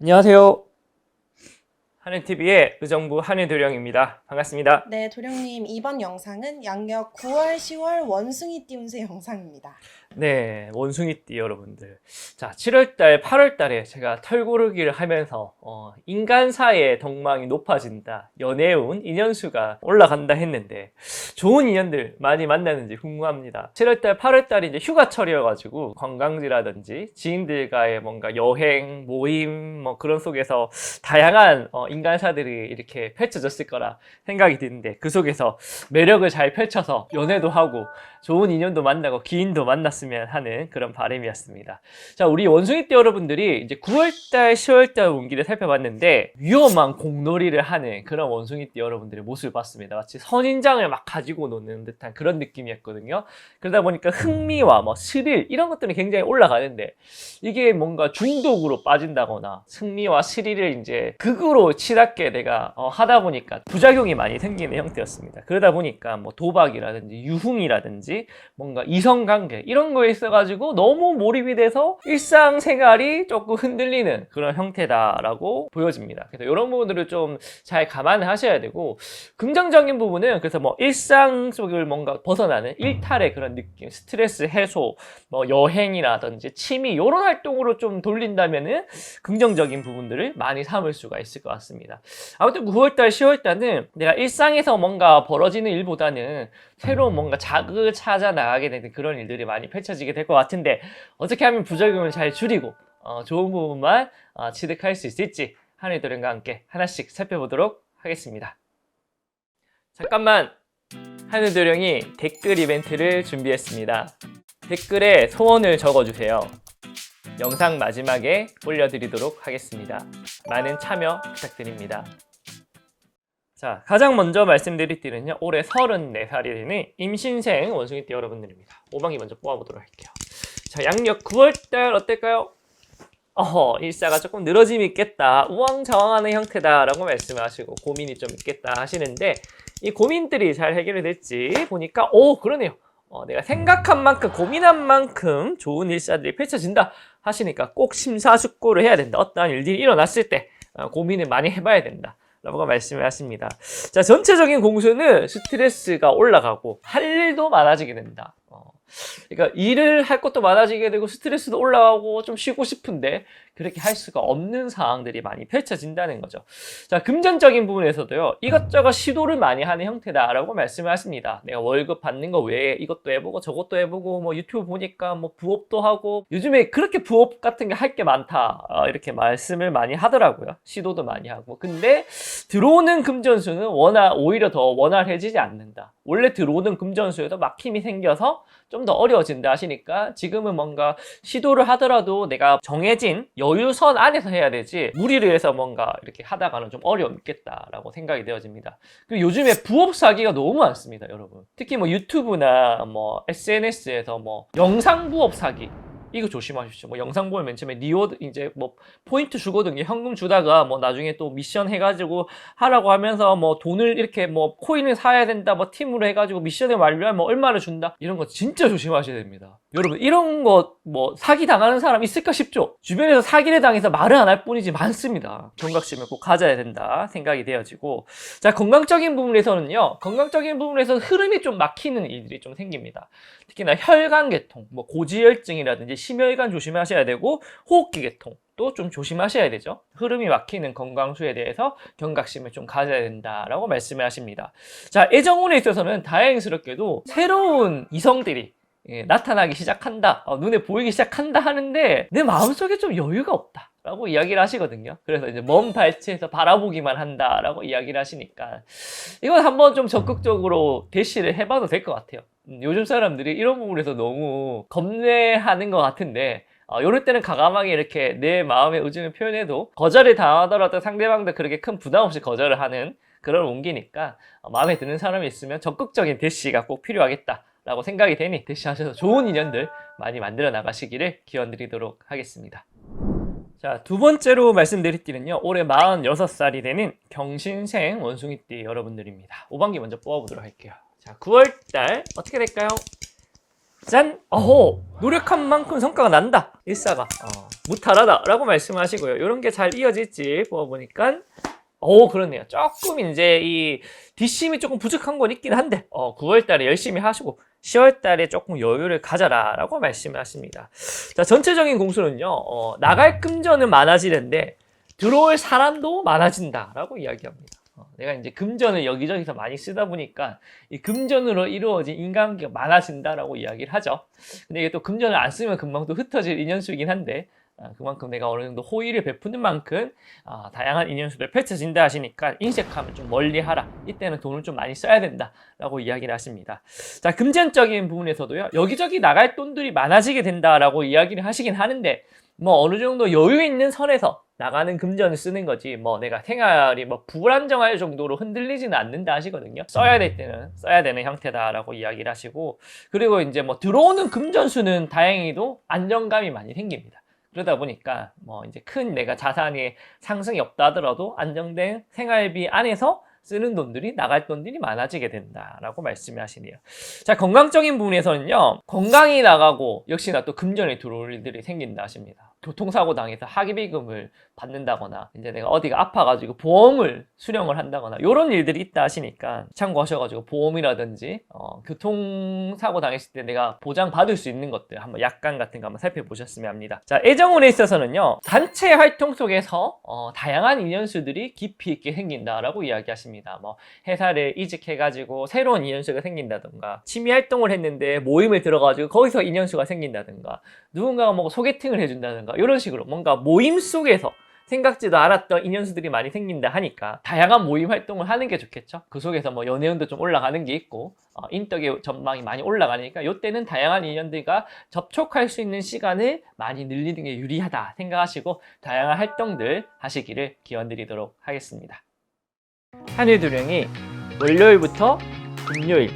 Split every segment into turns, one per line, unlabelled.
안녕하세요. 하늘TV의 의정부 한일도령입니다. 반갑습니다.
네, 도령님 이번 영상은 양력 9월, 10월 원숭이 띠 운세 영상입니다.
네, 원숭이띠 여러분들. 자, 7월달, 8월달에 제가 털고르기를 하면서 어, 인간사의 덕망이 높아진다. 연애운, 인연수가 올라간다 했는데 좋은 인연들 많이 만나는지 궁금합니다. 7월달, 8월달이 이제 휴가철이어가지고 관광지라든지 지인들과의 뭔가 여행, 모임 뭐 그런 속에서 다양한 어, 인간사들이 이렇게 펼쳐졌을 거라 생각이 드는데 그 속에서 매력을 잘 펼쳐서 연애도 하고 좋은 인연도 만나고 기인도 만났으면 하는 그런 바람이었습니다. 자, 우리 원숭이띠 여러분들이 이제 9월달, 10월달 운기를 살펴봤는데 위험한 공놀이를 하는 그런 원숭이띠 여러분들의 모습을 봤습니다. 마치 선인장을 막 가지고 노는 듯한 그런 느낌이었거든요. 그러다 보니까 흥미와 뭐 스릴 이런 것들이 굉장히 올라가는데 이게 뭔가 중독으로 빠진다거나 흥미와 스릴을 이제 극으로 치닫게 내가 어, 하다 보니까 부작용이 많이 생기는 형태였습니다. 그러다 보니까 뭐 도박이라든지 유흥이라든지 뭔가 이성관계 이런 거에 있어가지고 너무 몰입이 돼서 일상생활이 조금 흔들리는 그런 형태다라고 보여집니다. 그래서 이런 부분들을 좀 잘 감안을 하셔야 되고 긍정적인 부분은 그래서 뭐 일상 속을 뭔가 벗어나는 일탈의 그런 느낌, 스트레스 해소, 뭐 여행이라든지 취미 이런 활동으로 좀 돌린다면은 긍정적인 부분들을 많이 삼을 수가 있을 것 같습니다. 아무튼 9월달, 10월달은 내가 일상에서 뭔가 벌어지는 일보다는 새로운 뭔가 자극을 찾아 나가게 되는 그런 일들이 많이 펼쳐지게 될 것 같은데 어떻게 하면 부작용을 잘 줄이고 어, 좋은 부분만 어, 취득할 수 있을지 하늘도령과 함께 하나씩 살펴보도록 하겠습니다. 잠깐만 하늘도령이 댓글 이벤트를 준비했습니다. 댓글에 소원을 적어주세요. 영상 마지막에 올려드리도록 하겠습니다. 많은 참여 부탁드립니다. 자, 가장 먼저 말씀드릴 띠는요, 올해 34살이 되는 임신생 원숭이 띠 여러분들입니다. 5방이 먼저 뽑아보도록 할게요. 자, 양력 9월달 어떨까요? 어허, 일사가 조금 늘어짐이 있겠다. 우왕좌왕하는 형태다라고 말씀하시고 고민이 좀 있겠다 하시는데 이 고민들이 잘 해결이 될지 보니까 오, 그러네요. 어, 내가 생각한 만큼 고민한 만큼 좋은 일사들이 펼쳐진다 하시니까 꼭 심사숙고를 해야 된다. 어떠한 일들이 일어났을 때 어, 고민을 많이 해봐야 된다. 라고 말씀을 하십니다. 자, 전체적인 공수는 스트레스가 올라가고 할 일도 많아지게 된다. 어, 그러니까 일을 할 것도 많아지게 되고 스트레스도 올라가고 좀 쉬고 싶은데 그렇게 할 수가 없는 상황들이 많이 펼쳐진다는 거죠. 자, 금전적인 부분에서도요, 이것저것 시도를 많이 하는 형태다라고 말씀을 하십니다. 내가 월급 받는 거 외에 이것도 해보고 저것도 해보고 뭐 유튜브 보니까 뭐 부업도 하고 요즘에 그렇게 부업 같은 게 할 게 많다. 어, 이렇게 말씀을 많이 하더라고요. 시도도 많이 하고. 근데 들어오는 금전수는 원활, 오히려 더 원활해지지 않는다. 원래 들어오는 금전수에도 막힘이 생겨서 좀 더 어려워진다 하시니까 지금은 뭔가 시도를 하더라도 내가 정해진 여유선 안에서 해야 되지 무리를 해서 뭔가 이렇게 하다가는 좀 어려움이 있겠다라고 생각이 되어집니다. 그리고 요즘에 부업 사기가 너무 많습니다, 여러분. 특히 뭐 유튜브나 뭐 SNS에서 뭐 영상 부업 사기 이거 조심하십시오. 뭐 영상 보면 맨 처음에 리워드 이제 뭐 포인트 주거든요. 현금 주다가 뭐 나중에 또 미션 해가지고 하라고 하면서 뭐 돈을 이렇게 뭐 코인을 사야 된다, 뭐 팀으로 해가지고 미션을 완료하면 뭐 얼마를 준다 이런 거 진짜 조심하셔야 됩니다. 여러분 이런 거 뭐 사기 당하는 사람 있을까 싶죠? 주변에서 사기를 당해서 말을 안 할 뿐이지 많습니다. 경각심을 꼭 가져야 된다 생각이 되어지고 자 건강적인 부분에서는요 건강적인 부분에서 흐름이 좀 막히는 일들이 좀 생깁니다. 특히나 혈관 계통, 뭐 고지혈증이라든지 심혈관 조심하셔야 되고 호흡기 계통. 또 좀 조심하셔야 되죠. 흐름이 막히는 건강수에 대해서 경각심을 좀 가져야 된다라고 말씀을 하십니다. 자, 애정운에 있어서는 다행스럽게도 새로운 이성들이 예, 나타나기 시작한다, 어, 눈에 보이기 시작한다 하는데 내 마음속에 좀 여유가 없다. 라고 이야기를 하시거든요. 그래서 이제 먼 발치에서 바라보기만 한다라고 이야기를 하시니까 이건 한번 좀 적극적으로 대시를 해봐도 될 것 같아요. 음, 요즘 사람들이 이런 부분에서 너무 겁내하는 것 같은데 어, 이럴 때는 가감하게 이렇게 내 마음의 의중을 표현해도 거절을 당하더라도 상대방도 그렇게 큰 부담 없이 거절을 하는 그런 온기니까 어, 마음에 드는 사람이 있으면 적극적인 대시가 꼭 필요하겠다. 라고 생각이 되니 대시하셔서 좋은 인연들 많이 만들어 나가시기를 기원 드리도록 하겠습니다. 자, 두 번째로 말씀드릴 띠는요, 올해 46살이 되는 경신생 원숭이띠 여러분들입니다. 5반기 먼저 뽑아보도록 할게요. 자, 9월달 어떻게 될까요? 짠! 어호! 노력한 만큼 성과가 난다! 일사가. 어, 무탈하다! 라고 말씀하시고요. 이런 게 잘 이어질지 보아보니까, 오, 그렇네요. 조금 이제 이 뒷심이 조금 부족한 건 있긴 한데, 어, 9월 달에 열심히 하시고, 10월 달에 조금 여유를 가져라. 라고 말씀을 하십니다. 자, 전체적인 공수는요, 어, 나갈 금전은 많아지는데, 들어올 사람도 많아진다. 라고 이야기합니다. 어, 내가 이제 금전을 여기저기서 많이 쓰다 보니까 이 금전으로 이루어진 인간관계가 많아진다라고 이야기를 하죠. 근데 이게 또 금전을 안 쓰면 금방 또 흩어질 인연수이긴 한데 아, 그만큼 내가 어느 정도 호의를 베푸는 만큼 아, 다양한 인연수들 펼쳐진다 하시니까 인색하면 좀 멀리 하라. 이때는 돈을 좀 많이 써야 된다 라고 이야기를 하십니다. 자 금전적인 부분에서도요 여기저기 나갈 돈들이 많아지게 된다 라고 이야기를 하시긴 하는데 뭐 어느 정도 여유 있는 선에서 나가는 금전을 쓰는 거지 뭐 내가 생활이 뭐 불안정할 정도로 흔들리지는 않는다 하시거든요 써야 될 때는 써야 되는 형태다라고 이야기를 하시고 그리고 이제 뭐 들어오는 금전수는 다행히도 안정감이 많이 생깁니다 그러다 보니까 뭐 이제 큰 내가 자산이 상승이 없다 하더라도 안정된 생활비 안에서 쓰는 돈들이 나갈 돈들이 많아지게 된다라고 말씀을 하시네요. 자 건강적인 부분에서는요 건강이 나가고 역시나 또 금전이 들어올 일들이 생긴다 하십니다. 교통사고 당해서 하기비금을 받는다거나 이제 내가 어디가 아파가지고 보험을 수령을 한다거나 이런 일들이 있다 하시니까 참고하셔가지고 보험이라든지 어, 교통사고 당했을 때 내가 보장 받을 수 있는 것들 한번 약관 같은 거 한번 살펴보셨으면 합니다. 자 애정운에 있어서는요 단체 활동 속에서 어, 다양한 인연수들이 깊이 있게 생긴다라고 이야기하십니다. 뭐 회사를 이직해가지고 새로운 인연수가 생긴다던가 취미 활동을 했는데 모임을 들어가지고 거기서 인연수가 생긴다던가 누군가가 뭐 소개팅을 해준다던가 이런 식으로 뭔가 모임 속에서 생각지도 않았던 인연수들이 많이 생긴다 하니까 다양한 모임 활동을 하는 게 좋겠죠. 그 속에서 뭐 연애운도 좀 올라가는 게 있고 어, 인덕의 전망이 많이 올라가니까 이때는 다양한 인연들과 접촉할 수 있는 시간을 많이 늘리는 게 유리하다 생각하시고 다양한 활동들 하시기를 기원드리도록 하겠습니다. 한일 두령이 월요일부터 금요일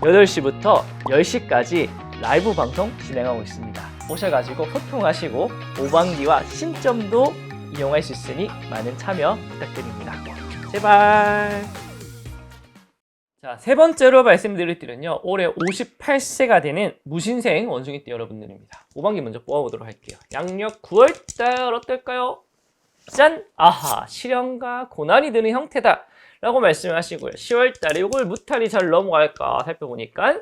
8시부터 10시까지 라이브 방송 진행하고 있습니다. 오셔가지고 소통하시고 오방기와 신점도 이용할 수 있으니 많은 참여 부탁드립니다. 제발. 자, 세 번째로 말씀드릴 띠는요. 올해 58세가 되는 무신생 원숭이띠 여러분들입니다. 오방기 먼저 뽑아보도록 할게요. 양력 9월달 어떨까요? 짠! 아하, 시련과 고난이 드는 형태다. 라고 말씀을 하시고요. 10월달에 이걸 무탈이 잘 넘어갈까 살펴보니까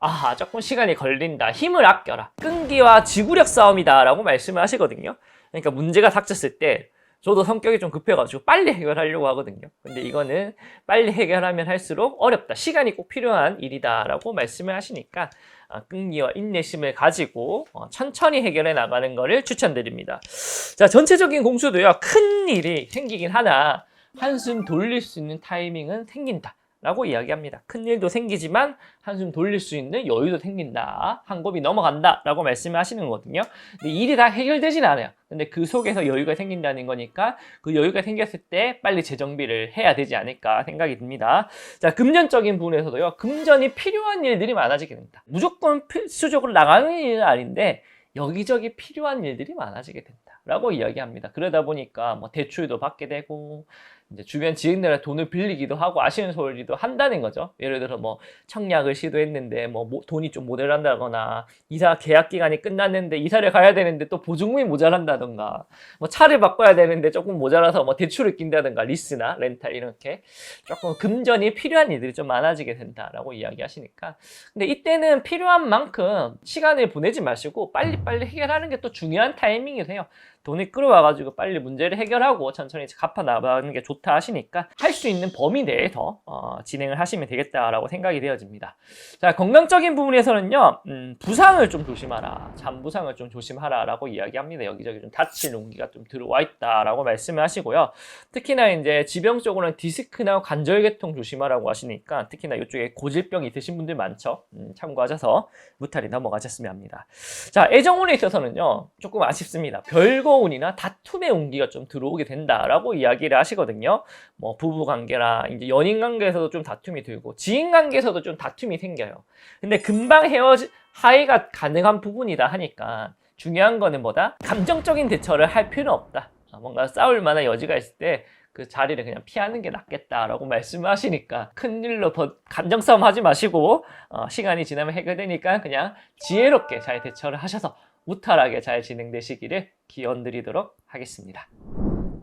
아하, 조금 시간이 걸린다. 힘을 아껴라. 끈기와 지구력 싸움이다. 라고 말씀을 하시거든요. 그러니까 문제가 닥쳤을 때 저도 성격이 좀 급해가지고 빨리 해결하려고 하거든요. 근데 이거는 빨리 해결하면 할수록 어렵다. 시간이 꼭 필요한 일이다. 라고 말씀을 하시니까 아, 끈기와 인내심을 가지고 어, 천천히 해결해 나가는 것을 추천드립니다. 자, 전체적인 공수도요. 큰 일이 생기긴 하나 한숨 돌릴 수 있는 타이밍은 생긴다. 라고 이야기합니다. 큰 일도 생기지만 한숨 돌릴 수 있는 여유도 생긴다. 한 곱이 넘어간다. 라고 말씀을 하시는 거거든요. 근데 일이 다 해결되진 않아요. 근데 그 속에서 여유가 생긴다는 거니까 그 여유가 생겼을 때 빨리 재정비를 해야 되지 않을까 생각이 듭니다. 자, 금전적인 부분에서도요. 금전이 필요한 일들이 많아지게 됩니다. 무조건 필수적으로 나가는 일은 아닌데 여기저기 필요한 일들이 많아지게 된다. 라고 이야기합니다. 그러다 보니까 뭐 대출도 받게 되고 이제 주변 지인들한테 돈을 빌리기도 하고 아쉬운 소리도 한다는 거죠. 예를 들어 뭐 청약을 시도했는데 뭐 모- 돈이 좀 모자란다거나 이사 계약 기간이 끝났는데 이사를 가야 되는데 또 보증금이 모자란다던가 뭐 차를 바꿔야 되는데 조금 모자라서 뭐 대출을 낀다던가 리스나 렌탈 이렇게 조금 금전이 필요한 일들이 좀 많아지게 된다라고 이야기하시니까 근데 이때는 필요한 만큼 시간을 보내지 마시고 빨리빨리 해결하는 게 또 중요한 타이밍이세요. 돈이 끌어와가지고 빨리 문제를 해결하고 천천히 갚아 나가는 게 좋다 하시니까 할 수 있는 범위 내에서 어, 진행을 하시면 되겠다라고 생각이 되어집니다. 자 건강적인 부분에서는요 음, 부상을 좀 조심하라, 잠부상을 좀 조심하라라고 이야기합니다. 여기저기 좀 다친 용기가 좀 들어와 있다라고 말씀을 하시고요. 특히나 이제 지병적으로는 디스크나 관절계통 조심하라고 하시니까 특히나 이쪽에 고질병 있으신 분들 많죠. 음, 참고하셔서 무탈이 넘어가셨으면 합니다. 자 애정운에 있어서는요 조금 아쉽습니다. 별거운이나 다툼의 운기가 좀 들어오게 된다라고 이야기를 하시거든요. 뭐 부부 관계나 이제 연인 관계에서도 좀 다툼이 들고 지인 관계에서도 좀 다툼이 생겨요. 근데 금방 헤어지 하이가 가능한 부분이다 하니까 중요한 거는 뭐다? 감정적인 대처를 할 필요는 없다. 아, 뭔가 싸울 만한 여지가 있을 때 그 자리를 그냥 피하는 게 낫겠다라고 말씀하시니까 큰일로 더 감정 싸움 하지 마시고 어, 시간이 지나면 해결되니까 그냥 지혜롭게 잘 대처를 하셔서 무탈하게 잘 진행되시기를 기원드리도록 하겠습니다.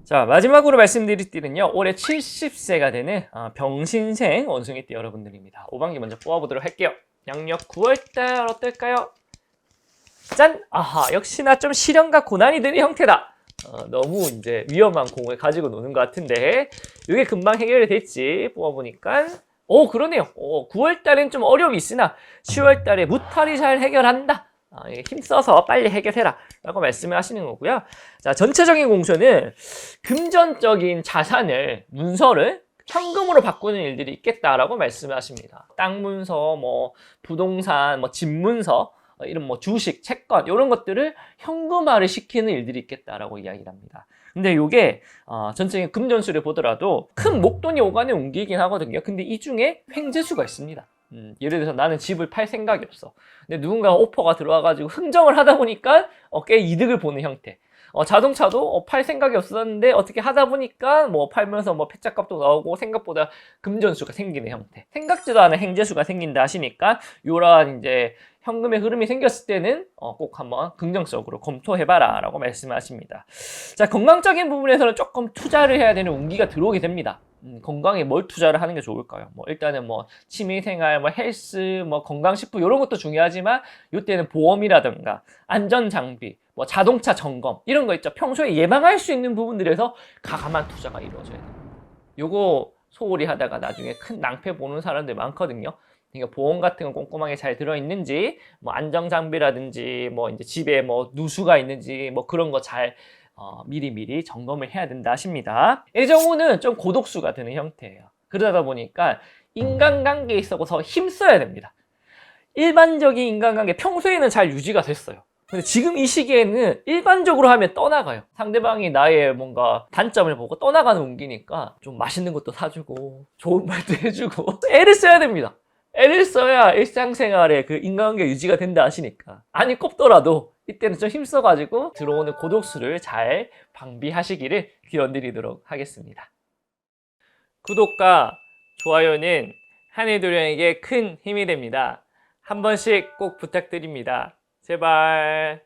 자 마지막으로 말씀드릴 띠는요 올해 70세가 되는 어, 병신생 원숭이 띠 여러분들입니다. 5반기 먼저 뽑아보도록 할게요. 양력 9월달 어떨까요? 짠! 아하 역시나 좀 시련과 고난이 드는 형태다. 어, 너무 이제 위험한 공을 가지고 노는 것 같은데 이게 금방 해결이 됐지 뽑아보니까 오 그러네요. 오, 9월달엔 좀 어려움이 있으나 10월달에 무탈이 잘 해결한다. 아, 이게 힘써서 빨리 해결해라 라고 말씀을 하시는 거고요. 자 전체적인 공쇼는 금전적인 자산을 문서를 현금으로 바꾸는 일들이 있겠다라고 말씀을 하십니다. 땅 문서, 뭐 부동산, 뭐 집 문서 어, 이런 뭐 주식, 채권 이런 것들을 현금화를 시키는 일들이 있겠다라고 이야기를 합니다. 근데 이게 어, 전체적인 금전수를 보더라도 큰 목돈이 오간에 옮기긴 하거든요. 근데 이 중에 횡재수가 있습니다. 음, 예를 들어서 나는 집을 팔 생각이 없어. 근데 누군가 오퍼가 들어와가지고 흥정을 하다 보니까 어, 꽤 이득을 보는 형태. 어, 자동차도 어, 팔 생각이 없었는데 어떻게 하다 보니까 뭐 팔면서 뭐 폐차값도 나오고 생각보다 금전수가 생기는 형태. 생각지도 않은 행재수가 생긴다 하시니까 요런 이제 현금의 흐름이 생겼을 때는 어, 꼭 한번 긍정적으로 검토해봐라 라고 말씀하십니다. 자 건강적인 부분에서는 조금 투자를 해야 되는 운기가 들어오게 됩니다. 음, 건강에 뭘 투자를 하는 게 좋을까요? 뭐 일단은 뭐 취미생활, 뭐 헬스, 뭐 건강식품 이런 것도 중요하지만 이때는 보험이라든가 안전 장비, 뭐 자동차 점검 이런 거 있죠. 평소에 예방할 수 있는 부분들에서 가감한 투자가 이루어져야 돼요. 요거 소홀히 하다가 나중에 큰 낭패 보는 사람들 많거든요. 그러니까 보험 같은 거 꼼꼼하게 잘 들어있는지, 뭐 안정 장비라든지, 뭐 이제 집에 뭐 누수가 있는지, 뭐 그런 거 잘 어, 미리미리 점검을 해야 된다 하십니다. 애정우는 좀 고독수가 되는 형태예요. 그러다 보니까 인간관계에 있어서 힘써야 됩니다. 일반적인 인간관계 평소에는 잘 유지가 됐어요. 근데 지금 이 시기에는 일반적으로 하면 떠나가요. 상대방이 나의 뭔가 단점을 보고 떠나가는 운기니까 좀 맛있는 것도 사주고 좋은 말도 해주고 애를 써야 됩니다. 애를 써야 일상생활에 그 인간관계 유지가 된다 하시니까 아니 꼽더라도 이때는 좀 힘써가지고 들어오는 고독수를 잘 방비하시기를 기원드리도록 하겠습니다. 구독과 좋아요는 한해도령에게 큰 힘이 됩니다. 한 번씩 꼭 부탁드립니다. 제발.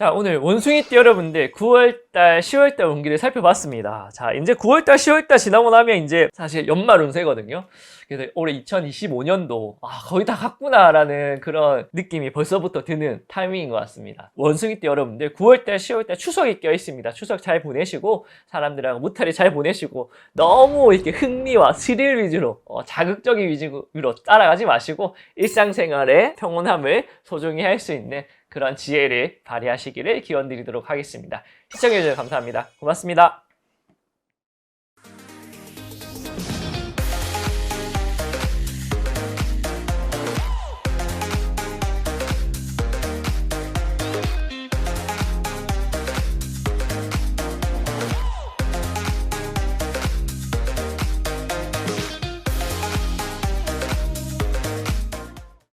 자, 오늘 원숭이띠 여러분들 9월달, 10월달 운기를 살펴봤습니다. 자, 이제 9월달, 10월달 지나고 나면 이제 사실 연말 운세거든요. 그래서 올해 2025년도, 아, 거의 다 갔구나 라는 그런 느낌이 벌써부터 드는 타이밍인 것 같습니다. 원숭이띠 여러분들 9월달, 10월달 추석이 껴 있습니다. 추석 잘 보내시고, 사람들하고 무탈이 잘 보내시고, 너무 이렇게 흥미와 스릴 위주로, 어, 자극적인 위주로 따라가지 마시고, 일상생활의 평온함을 소중히 할 수 있는 그런 지혜를 발휘하시기를 기원드리도록 하겠습니다. 시청해주셔서 감사합니다. 고맙습니다.